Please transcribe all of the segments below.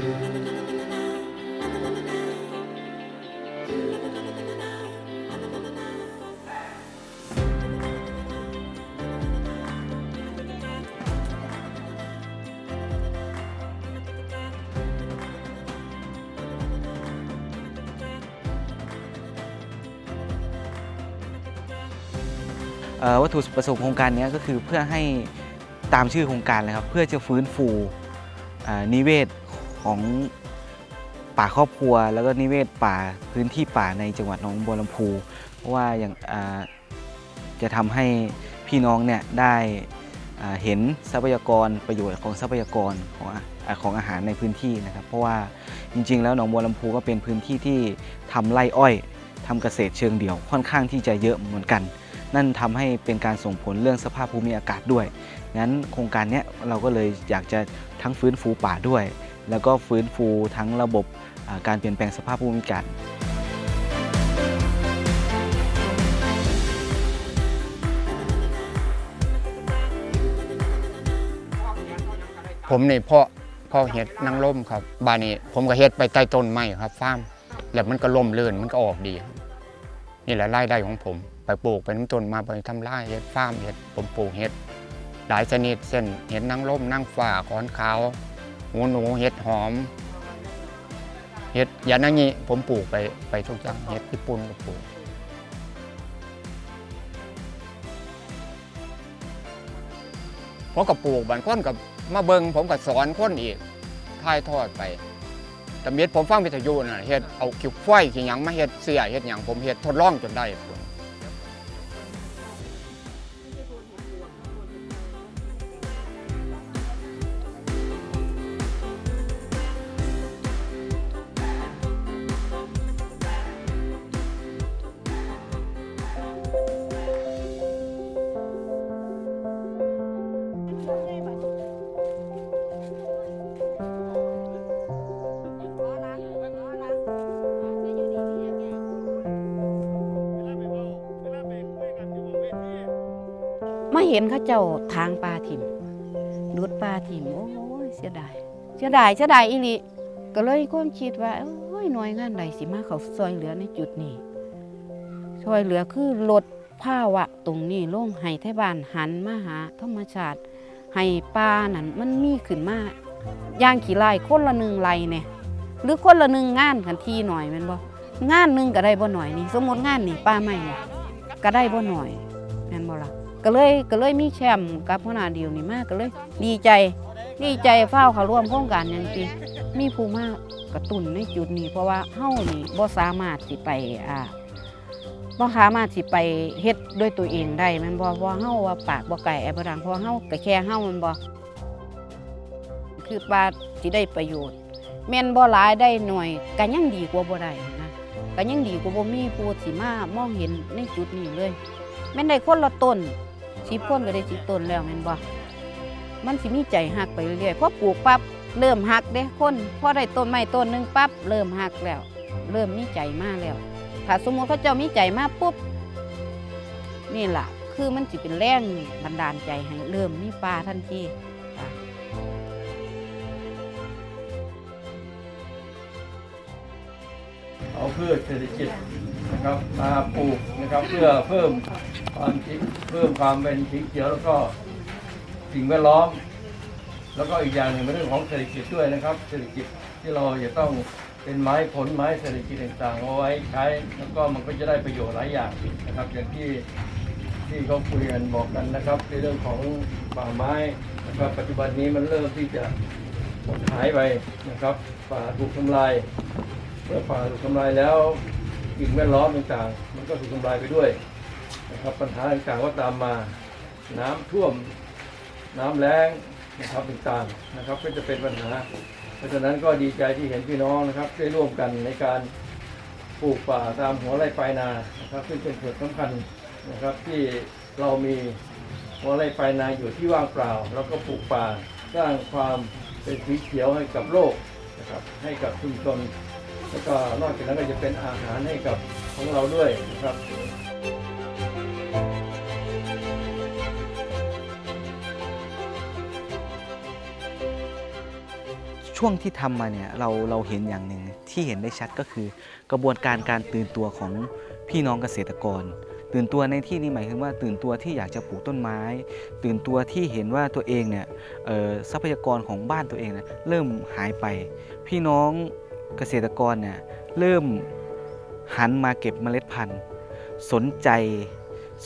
เอ่อวัตถุประสงค์โครงการเนี้ยก็คือเพื่อให้ตามชื่อโครงการเลยครับ เพื่อจะฟื้นฟูอ่านิเวศ ของป่าครอบครัว แล้วก็นิเวศป่าพื้นที่ป่าในจังหวัดหนองบัวลำพู เพราะว่าอย่างจะทำให้พี่น้องเนี่ยได้เห็นทรัพยากรประโยชน์ของทรัพยากรของของอาหารในพื้นที่นะครับ เพราะว่าจริง ๆ แล้วหนองบัวลำพูก็เป็นพื้นที่ที่ทำไร่อ้อยทำเกษตรเชิงเดี่ยวค่อนข้างที่จะเยอะเหมือนกัน นั่นทำให้เป็นการส่งผลเรื่องสภาพภูมิอากาศด้วยงั้นโครงการเนี้ยเราก็เลยอยากจะทั้งฟื้นฟูป่าด้วย แล้วก็ฟื้นฟูทั้งระบบการเปลี่ยนแปลงสภาพภูมิอากาศผมนี่เพาะเพาะเห็ดนางร่มครับบ้านนี้ผมก็เฮ็ดไปใต้ต้นไม้ครับฟาร์มแล้วมันก็ล่มเลื่นมันก็ออกดี นี่แหละรายได้ของผม ไปปลูกไปน้ำต้นมาไปทำไร่เฮ็ดฟาร์มเฮ็ดผมปลูกเฮ็ดหลายชนิดเช่นเห็ดนางร่มนางฟ้าขอนขาว หูหนูเห็ดหอม เห็ดยานางิผมปลูกไปไปทุกอย่างเห็ดญี่ปุ่นก็ปลูกผมก็ปลูกบางคนกับมาเบิงผมก็สอนคนอีกถ่ายทอดไปแต่เม็ดผมฟังวิทยุน่ะเฮ็ดเอาคิวไฟขี้หยังมาเฮ็ดเสียเฮ็ดหยังผมเฮ็ดทดลองจนได้ มาเห็นเขาเจ้าทางปลาถิ่มดูดปลาถิ่มโอ้ยเสียดายเสียดายเสียดายอีหลีก็เลยความคิดว่าโอ้ยหน่วยงานใดสิมาเขาซอยเหลือในจุดนี้ซอยเหลือคือลดภาวะตรงนี้ลงให้ไทบ้านหันมาหาธรรมชาติให้ปลานั่นมันมีขึ้นมาย่างขี่ไล่คนละหนึ่งไล่เนี่ยหรือคนละหนึ่งงานกันทีหน่อยแม่นบ่งานหนึ่งก็ได้บ่หน่อยนี่สมมติงานนี่ปลาใหม่เนี่ยก็ได้บ่หน่อยแม่นบ่ล่ะ ก็เลยก็เลยมีแชมป์กับหัวหน้าเดียวนี่มากก็เลย ดีใจดีใจเฝ้าเขาร่วมโครงการอย่างที่มีผู้มากกระตุนในจุดนี้ เพราะว่าเฮานี่บ่สามารถสิไปอ่าบ่สามารถสิไปเฮ็ดด้วยตัวเองได้แมันบ่เพราะว่าเฮาว่าปากบ่ไก่แอบบ่ดังเพราะว่าเฮาก็แค่เฮามันบ่คือปลาสิได้ประโยชน์ แม่นบ่หลายได้หน่อยก็ยังดีกว่าบ่ได้นะก็ยังดีกว่าบ่มีผู้สิมามองเห็นในจุดนี้เลยแม่นได้คนละต้น สิบคนก็ได้สิบต้นแล้วแม่นบ่มันสิมีใจหักไปเรื่อยๆพอปลูกปั๊บเริ่มหักเด้คนพอได้ต้นไม้ต้นหนึ่งปั๊บเริ่มหักแล้ว เริ่มมีใจมากแล้ว ถ้าสมมติพระเจ้ามีใจมากปุ๊บนี่แหละคือมันสิเป็นแรงบันดาลใจให้เริ่มมีปลาทันที เอาพืชเศรษฐกิจนะครับมาปลูกนะครับเพื่อเพิ่มความชิเพิ่มความเป็นสีเขียวแล้วก็สิ่งแวดล้อม แล้วก็อีกอย่างหนึ่งเป็นเรื่องของเศรษฐกิจด้วยนะครับ เศรษฐกิจที่เราจะต้องเป็นไม้ผลไม้เศรษฐกิจต่างๆเอาไว้ใช้แล้วก็มันก็จะได้ประโยชน์หลายอย่างนะครับ อย่างที่ที่เขาคุยกันบอกกันนะครับ ในเรื่องของป่าไม้นะครับปัจจุบันนี้มันเริ่มที่จะหมดหายไปนะครับป่าถูกทำลาย เมื่อป่าถูกทำลายแล้วสิ่งแวดล้อมต่างๆ มันก็ถูกทำลายไปด้วยนะครับปัญหาต่างๆก็ตามมา น้ำท่วมน้ำแล้งนะครับต่างๆนะครับ ก็จะเป็นปัญหา เพราะฉะนั้นก็ดีใจที่เห็นพี่น้องนะครับได้ร่วมกันในการปลูกป่าตามหัวไร่ปลายนานะครับซึ่งเป็นส่วนสำคัญนะครับที่เรามีหัวไร่ปลายนาอยู่ที่ว่างเปล่า แล้วก็ปลูกป่าสร้างความเป็นสีเขียวให้กับโลกนะครับให้กับชุมชน แล้วก็นอกจากนั้นก็จะเป็นอาหารให้กับของเราด้วยนะครับช่วงที่ทำมาเนี่ยเราเราเห็นอย่างหนึ่งที่เห็นได้ชัดก็คือ กระบวนการการตื่นตัวของพี่น้องเกษตรกร ตื่นตัวในที่นี้หมายถึงว่าตื่นตัวที่อยากจะปลูกต้นไม้ ตื่นตัวที่เห็นว่าตัวเองเนี่ยทรัพยากรของบ้านตัวเองเนี่ยเริ่มหายไป พี่น้อง เกษตรกรเนี่ยเริ่มหันมาเก็บเมล็ดพันธุ์ สนใจ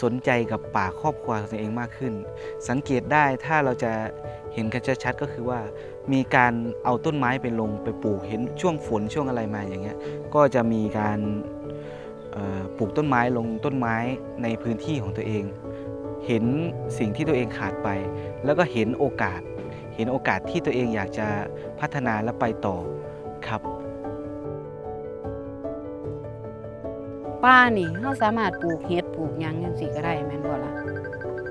สนใจกับป่าครอบครัวของตัวเองมากขึ้น สังเกตได้ถ้าเราจะเห็นกันชัดๆก็คือว่า มีการเอาต้นไม้ไปลงไปปลูกเห็นช่วงฝนช่วงอะไรมาอย่างเงี้ยก็จะมีการปลูกต้นไม้ลงต้นไม้ในพื้นที่ของตัวเอง เห็นสิ่งที่ตัวเองขาดไป แล้วก็เห็นโอกาส เห็นโอกาสที่ตัวเองอยากจะพัฒนาและไปต่อครับ ป้านี่เราสามารถปลูกเห็ดปลูกหยังจังซี่ก็ได้แม่นบ่ล่ะ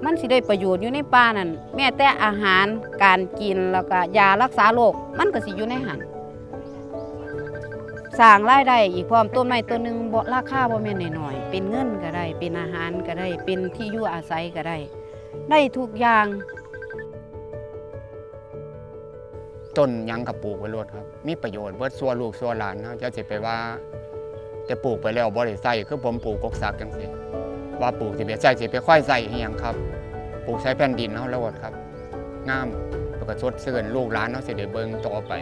มันสิได้ประโยชน์อยู่ในป่านั่นแม้แต่อาหารการกินแล้วก็ยารักษาโรคมันก็สิอยู่ในหันสร้างรายได้อีกพร้อมต้นไม้ต้นหนึงบ่ราคาบ่แม่นน้อยๆเป็นเงินก็ได้ เป็นอาหารก็ได้ เป็นที่อยู่อาศัยก็ได้ ได้ทุกอย่างต้นหยังกับปลูกไว้รดครับ มีประโยชน์เบิดซัวลูกซัวหลานนะจะสิไปว่า จะปลูกไปแล้วบ่ได้ใส่คือผมปลูกกกสักจังซี่ว่าปลูกสิไปใส่สิไปค่อยใส่อีหยังครับปลูกใช้แผ่นดินเฮาแล้วครับงามแล้วก็สดชื่นลูกหลานเฮาสิได้เบิ่งต่อไป